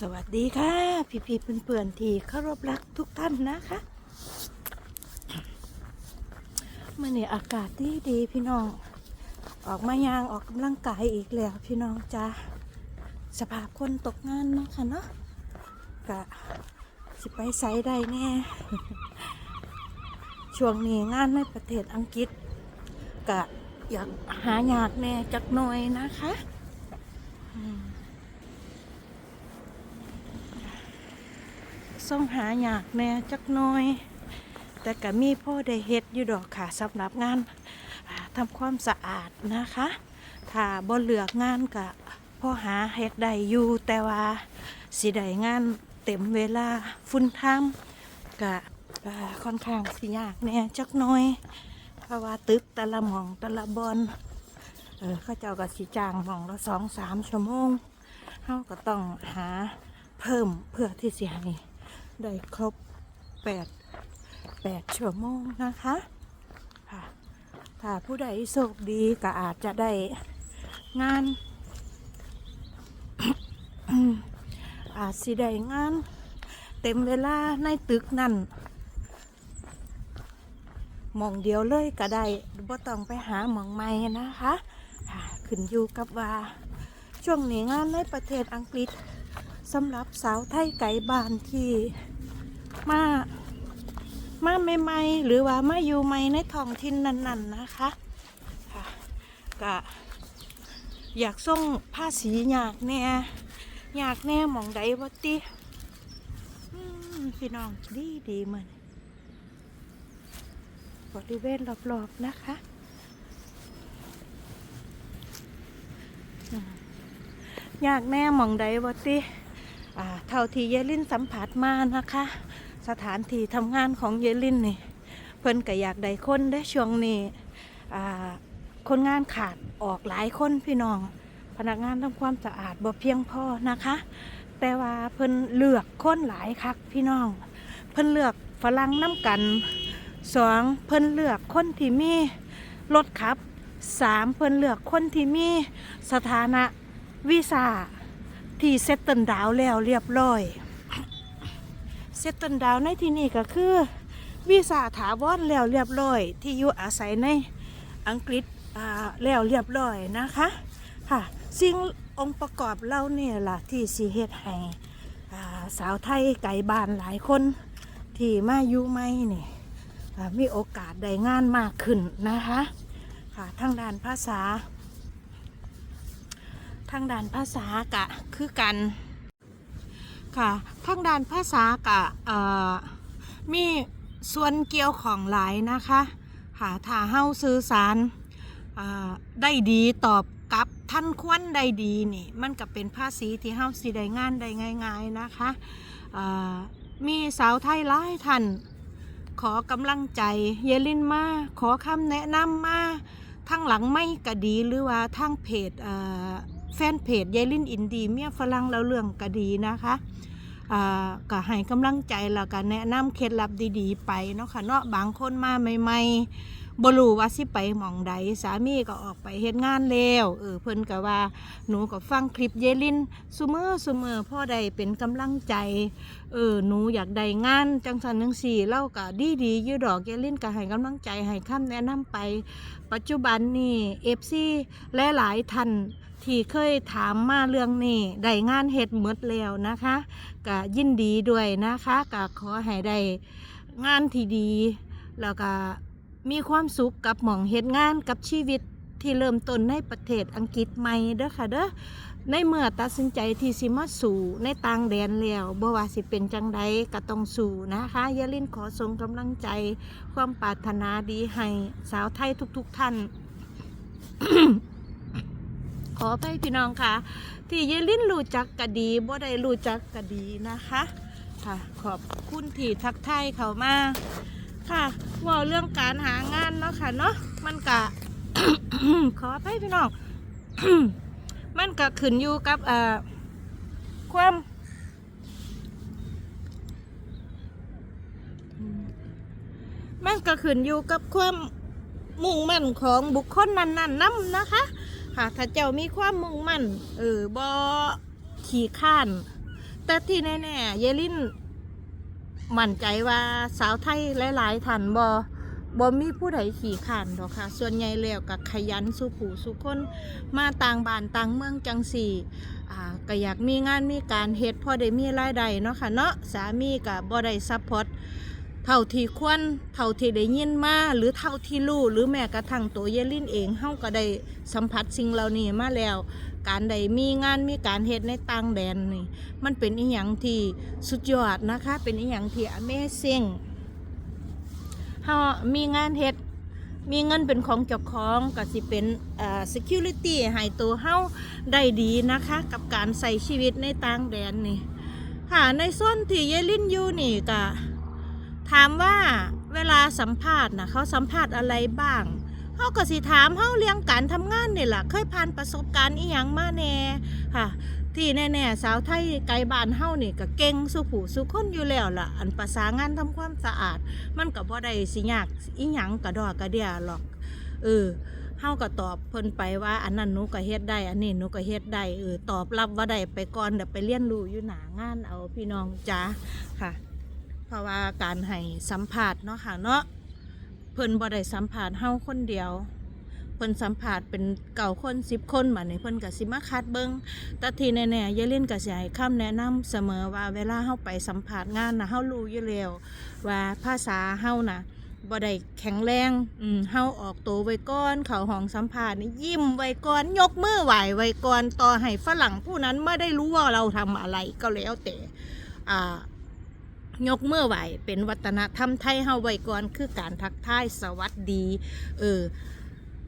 สวัสดีค่ะ พี่พี่ๆเพื่อนๆที่เคารพรักทุกท่านนะคะเมื่อนี้อากาศดีดีพี่น้อง ออกมายางออกกำลังกายอีกแล้วพี่น้องจ้าสภาพคนตกงานเนาะค่ะเนาะกะสิไปไซได้แน่ ช่วงนี้งานในประเทศอังกฤษกะอยากหายากแน่จักหน่อยนะคะ อืม ส่งหาอยากแน่จักน้อย แต่ก็มีพ่อได้เฮ็ดอยู่ดอกค่ะสำหรับงานทำความสะอาดนะคะ ถ้าบ่เลือกงานก็พ่อหาเฮ็ดได้อยู่แต่ว่าสิได้งานเต็มเวลาฟุ้นทามก็อ่าค่อนข้างสิยากแน่จักน้อย เพราะว่าตึกแต่ละหม่องแต่ละบอนเออเขาเจ้าก็สิจ้างหม่องละสองสามชั่วโมงเฮาก็ต้องหาเพิ่มเพื่อที่สิให้ ได้ครบแปดแปดชั่วโมงนะคะค่ะถ้าผู้ใดโชคดีก็อาจจะได้งาน อาจสิได้งาน เต็มเวลาในตึกนั่นหมองเดียวเลยก็ได้บ่ต้องไปหาหมองใหม่นะคะขึ้นอยู่กับว่า ช่วงนี้งานในประเทศอังกฤษสำหรับสาวไทยไก่บ้านที่ มา มาใหม่ๆหรือว่ามาอยู่ใหม่ในท้องถิ่นนั้นๆนะคะค่ะก็อยากส่งภาษีอยากแน่อยากแน่หมองใดวะติอืมพี่น้องดีดีมันบริเวณรอบๆนะคะอยากแน่หมองใดวะติอ่าเท่าที่เยลินสัมผัสมานะคะ สถานที่ทำงานของเยลินนี่ เพิ่นก็อยากได้คนได้ช่วงนี้คนงานขาดออกหลายคนพี่น้อง พนักงานทำความสะอาดบ่เพียงพอนะคะ แต่ว่าเพิ่นเลือกคนหลายคักพี่น้อง เพิ่นเลือกฝรั่งน้ำกันสองเพิ่นเลือกคนที่มีรถขับสามเพิ่นเลือกคนที่มีสถานะวีซ่าที่เซตเติลดาวแล้วเรียบร้อย เซตติลดาวในที่นี้ก็คือวีซ่าถาวรแล้วเรียบร้อย ที่อยู่อาศัยในอังกฤษแล้วเรียบร้อยนะคะค่ะสิ่งองค์ประกอบเราเนี่ยล่ะที่สีเฮ็ดให้อ่าสาวไทยไก่บ้านหลายคน ที่มาอยู่ไม่นี่อ่ามีโอกาสได้งานมากขึ้นนะคะค่ะทางด้านภาษา ทางด้านภาษากะคือกัน ค่ะทางด้านภาษากะมีส่วนเกี่ยวของหลายนะคะค่ะถ้าเฮาสื่อสารได้ดีตอบกลับท่านควนได้ดีนี่มันก็เป็นภาษีที่เฮาสิได้งานได้ง่ายๆนะคะมีสาวไทยหลายท่านขอกำลังใจเยลินมาขอคำแนะนำมาทั้งหลังไม่ก็ดีหรือว่าทางเพจ แฟนเพจยายลินอินดีเมียฝรั่งแล้วเรื่องก็ดีนะคะก็ให้กำลังใจแล้วก็แนะนำเคล็ดลับดีๆ ไปเนาะค่ะเนาะบางคนมาใหม่ๆบ่รู้ว่าสิไปหมองใดสามีก็ออกไปเฮ็ดงานแล้วเออเพิ่นก็ว่าหนูก็ฟังคลิปเยายลินซุมือซุมือพ่อใดเป็นกำลังใจเออหนูอยากได้งานจังสันจังสี่เล่าก็ดีๆอยู่ดอกเยายลินก็ให้กำลังใจให้คำแนะนำไป ปัจจุบันนี่ FC และหลายๆท่าน ที่เคยถามมาเรื่องนี้ได้งานเฮ็ดหมดแล้วนะคะก็ยินดีด้วยนะคะก็ขอให้ได้งานที่ดี แล้วก็มีความสุขกับหม่องเฮ็ดงานกับชีวิตที่เริ่มต้นในประเทศอังกฤษใหม่เด้อค่ะเด้อในเมื่อตัดสินใจที่สิมาสู่ในต่างแดนแล้วบ่ว่าสิเป็นจังใดก็ต้องสู่นะคะยาลินขอส่งกำลังใจ ความปรารถนาดีให้สาวไทยทุก ๆ ท่าน ขอไปพี่น้องค่ะ ที่เยลินรู้จักกะดีบ่ได้รู้จักกะดีนะคะค่ะ ขอบคุณที่ทักทายเขามาค่ะว่าเรื่องการหางานเนาะค่ะเนาะมันกะขอไปพี่น้องมันก็ขึ้นอยู่กับเอ่อความมันก็ขึ้นอยู่กับความมุ่งมั่นของบุคคลนั้นๆนำนะคะ ค่ะ ถ้าเจ้ามีความมุ่งมั่น เออบอขี่ข้าน แต่ที่แน่ๆเยลินมั่นใจว่าสาวไทยหลายๆท่านบ่บ่มีผู้ใดขี่ขานดอกค่ะ ส่วนใหญ่แล้วก็ขยันสู้ผู้สู้คนมาต่างบ้านต่างเมืองจังสี่อ่าก็อยากมีงานมีการเฮ็ดพอได้มีรายได้เนาะค่ะเนาะสามีก็บ่ได้ซัพพอร์ต เท่าที่ควรเท่าที่ได้ยินมาหรือเท่าที่รู้หรือแม้กระทั่งตัวเยลินเองเฮาก็ได้สัมผัสสิ่งเหล่านี้มาแล้ว การได้มีงานมีการเฮ็ดในต่างแดนนี่มันเป็นอีหยังที่สุดยอดนะคะ เป็นอีหยังที่ Amazing เฮามีงานเฮ็ดมีเงินเป็นของเจ้าของก็สิเป็นเอ่อ security ให้ตัวเฮาได้ดีนะคะ กับการใส่ชีวิตในต่างแดนนี่ค่ะในส่วนที่เยลินอยู่นี่ก็ ถามว่าเวลาสัมภาษณ์นะเขาสัมภาษณ์อะไรบ้างเขาก็สิถามเฮาเรื่องการทำงานนี่แหละเคยผ่านประสบการณ์อีหยังมาแน่ค่ะ ที่แน่ๆสาวไทยไกลบ้านเฮานี่ก็เก่งสุผู้สุคนอยู่แล้วล่ะ อันภาษางานทำความสะอาด มันก็บ่ได้สิยากอีหยังกระดอกกระเดียหรอกเออเฮาก็ตอบเพิ่นไปว่าอันนั้นหนูก็เฮ็ดได้ อันนี้หนูก็เฮ็ดได้เออตอบรับว่าได้ไปก่อนเดี๋ยวไปเรียนรู้อยู่หน้างานเอาพี่น้องจ้าค่ะ ราะว่าการให้สัมภาษณ์เนาะค่ะเนาะเพิ่นบ่ได้สัมภาษณ์เฮาคนเดียวเพิ่นสัมภาษณ์เป็นเก่าคนสิบคนบัดนี้เพิ่นก็สิมาคัดเบิ่งแต่ที่แน่ๆยายลินก็สิให้คำแนะนำเสมอว่าเวลาเฮาไปสัมภาษณ์งานนะเฮารู้อยู่แล้วว่าภาษาเฮาน่ะบ่ได้แข็งแรงอืมเฮาออกตัวไว้ก่อน เขาห้องสัมภาษณ์นี่ยิ้มไว้ก่อนยกมือไหวไว้ก่อนต่อให้ฝรั่งผู้นั้นไม่ได้รู้ว่าเราทำอะไรก็แล้วแต่อ่า ยกเมื่อไหวเป็นวัฒนธรรมไทยเฮาไว้ก่อนคือการทักทายสวัสดี เออ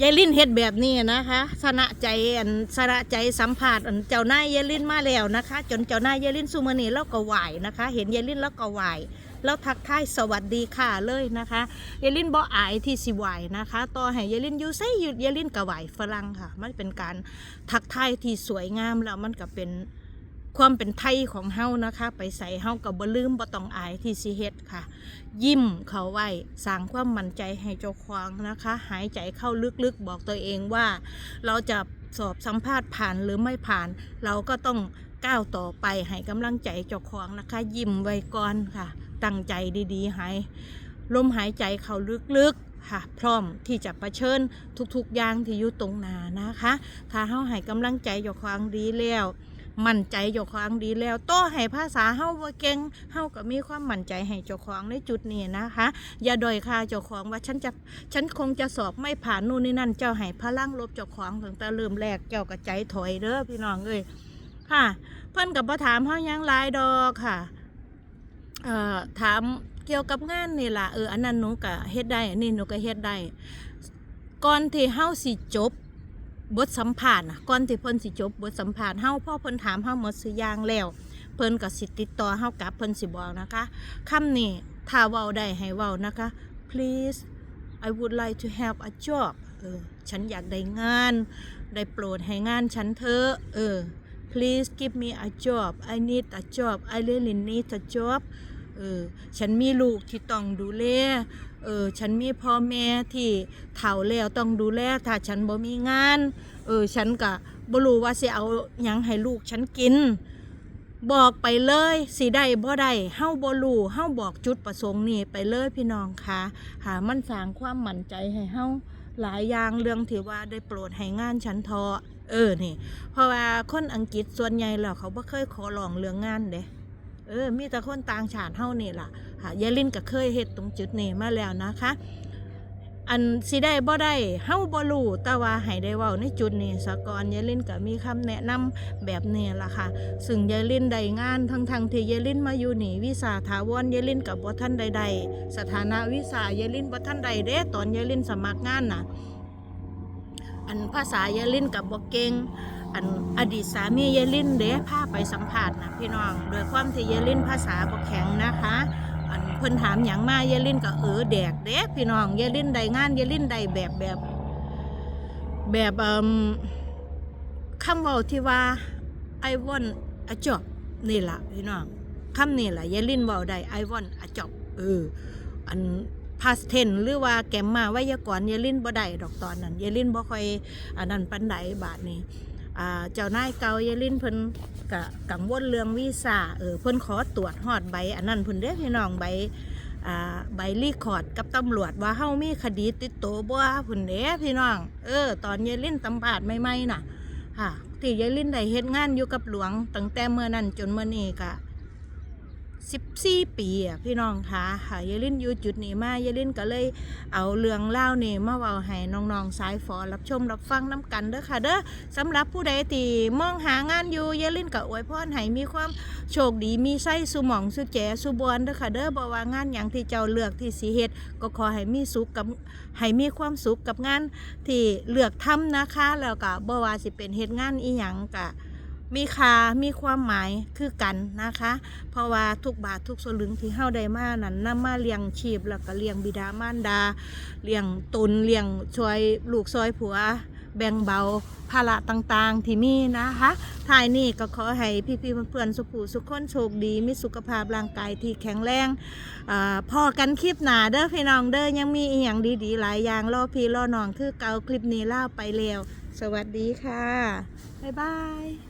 ยายลินเฮ็ดแบบนี้นะคะสนะใจอันสนะใจสัมผัสอันเจ้านายยายลินมาแล้วนะคะ จนเจ้านายยายลินซูมือนี้แล้วก็ไหวนะคะ เห็นยายลินแล้วก็ไหวแล้วทักทายสวัสดีค่ะเลยนะคะยายลินบ่อายที่สิไหวนะคะต่อให้ยายลินอยู่ไสยู่ยายลินก็ไหวฝรั่งค่ะ มันเป็นการทักทายที่สวยงามแล้วมันก็เป็น ความเป็นไทยของเฮานะคะ ไปใส่เฮาก็บ่ลืมบ่ต้องอายที่สิเฮ็ดค่ะ ยิ้มเขาไว้สร้างความมั่นใจให้เจ้าของนะคะ หายใจเข้าลึกๆบอกตัวเองว่า เราจะสอบสัมภาษณ์ผ่านหรือไม่ผ่าน เราก็ต้องก้าวต่อไปให้กำลังใจเจ้าของนะคะ ยิ้มไว้ก่อนค่ะ ตั้งใจดีๆหายลมหายใจเข้าลึกๆค่ะ พร้อมที่จะประเชิญทุกๆอย่างที่อยู่ตรงหน้านะคะ ถ้าเฮาให้กำลังใจเจ้าของดีแล้ว มั่นใจเจ้าของดีแล้วต่อให้ภาษาเฮาบ่เก่งเฮาก็มีความมั่นใจให้เจ้าของในจุดนี้นะคะ อย่าด้อยค่าเจ้าของว่าฉันจะฉันคงจะสอบไม่ผ่านนู่นนี่นั่น เจ้าให้พลังลบเจ้าของตั้งแต่เริ่มแรกเจ้าก็ใจถอยเด้อพี่น้องเอ้ยค่ะ เพิ่อนกับบ่ถามเฮายังลายดอกค่ะเอ่อถามเกี่ยวกับงานนี่ล่ะเอออันนั้นหนูก็เฮ็ดได้อันนี้หนูก็เฮ็ดได้ก่อนที่เฮาสิจบ บทสัมภาษณ์นะก่อนที่เพิ่นสิจบบทสัมภาษณ์เฮาพ่อเพิ่นถามเฮาหมดสิอย่างแล้ว เพิ่นก็สิติดต่อเฮากลับเพิ่นสิบอกนะคะคำนี้ถ้าเว้าได้ให้เว้านะคะ please I would like to have a job เออฉันอยากได้งาน ได้โปรดให้งานฉันเถอะเออ please give me a job I need a job I really need a job เออ ฉันมีลูกที่ต้องดูแล เออ ฉันมีพ่อแม่ที่เฒ่าแล้วต้องดูแล ถ้าฉันบ่มีงาน เออ ฉันก็บ่รู้ว่าสิเอาหยังให้ลูกฉันกิน บอกไปเลยสิได้บ่ได้เฮาบ่รู้เฮาบอกจุดประสงค์นี่ไปเลยพี่น้องค่ะ หามันสร้างความมั่นใจให้เฮาหลายอย่างเรื่องที่ว่าได้โปรดให้งานฉันทอเออนี่ เพราะว่าคนอังกฤษส่วนใหญ่แล้วเขาบ่เคยขอร้องเรื่องงานเด้ เออ มีแต่คนต่างชาติเฮานี่ล่ะค่ะยายลินก็เคยเฮ็ดตรงจุดนี้มาแล้วนะคะ อันสิได้บ่ได้เฮาบ่รู้แต่ว่าให้ได้เว้าในจุดนี้สะก่อนยายลินก็มีคำแนะนำแบบนี้ล่ะค่ะ ซึ่งยายลินได้งานทั้งทั้งที่ยายลินมาอยู่นี่วีซ่าถาวรยายลินกับบ่ทันใดๆสถานะวีซ่ายายลินบ่ทันใดเด้ตอนยายลินสมัครงานน่ะ อันภาษายายลินกับบ่เก่ง อันอดีตสามียายลินเด้พาไปสัมภาษณ์นะพี่น้องโดยความที่ยายลินภาษาบ่แข็งนะคะ อันเพิ่นถามหยังมายายลินก็เออแดกเด้พี่น้องยายลินได้งานยายลินได้แบบแบบแบบอ่มคำเว้าที่ว่า I want a job นี่ล่ะพี่น้องคำนี่ล่ะยายลินเว้าได้ I want a job เอออัน past tense หรือว่าแกมมาไวยากรณ์ยายลินบ่ได้ดอกตอนนั้นยายลินบ่ค่อยอันนั้นปานใดบาดนี้ เจ้านายเกาเยลินเพิ่นกะกังวลเรื่องวีซ่าเออเพิ่นขอตรวจฮอดใบ อันนั้นเพิ่นเด้พี่น้องใบใบรีคอร์ดกับตำรวจว่าเฮามีคดีติดตัวบ่เพิ่นเด้พี่น้อง เออ ตอนเยลินตำบาดใหม่ๆน่ะค่ะที่เยลินได้เฮ็ดงานอยู่กับหลวงตั้งแต่เมื่อนั้นจนเมื่อนี้กะ 14 ปีอะพี่น้องคะค่ะยายลินอยู่จุดนี้มายายลินก็เลยเอาเรื่องเล่าวนี่มาเว้าให้น้องๆสายฝอรับชมรับฟังน้กันเด้อค่ะเด้อสำหรับผู้ใดที่มองหางานอยู่ยาลิ้นกับอวยพรให้มีความโชคดีมีไส้สุหมองสุแจสุบวนเด้อค่ะเด้อบ่ว่างานหยังที่เจ้าเลือกที่สิเฮ็ดก็ขอให้มีสุขกับให้มีความสุขกับงานที่เลือกทำนะคะ แล้วก็บ่ว่าสิเป็นเฮ็ดงานอีหยังก็ มีค่ามีความหมายคือกันนะคะ เพราะว่าทุกบาททุกสลึงที่เฮาได้มานั้นนำมาเลี้ยงชีพแล้วก็เลี้ยงบิดามารดาเลี้ยงตนเลี้ยงช่วยลูกซอยผัว แบ่งเบาภาระต่างๆ ที่มีนะคะท้ายนี้ก็ขอให้พี่ๆเพื่อนๆสุขูสุขคนโชคดี มีสุขภาพร่างกายที่แข็งแรงอพอกันคลิปหนาเด้อพี่น้องเด้อยังมีอีกอย่างดีๆ หลายอย่างรอพี่รอน้องคือเกาคลิปนี้ล่าไปแล้ว สวัสดีค่ะ บ๊ายบาย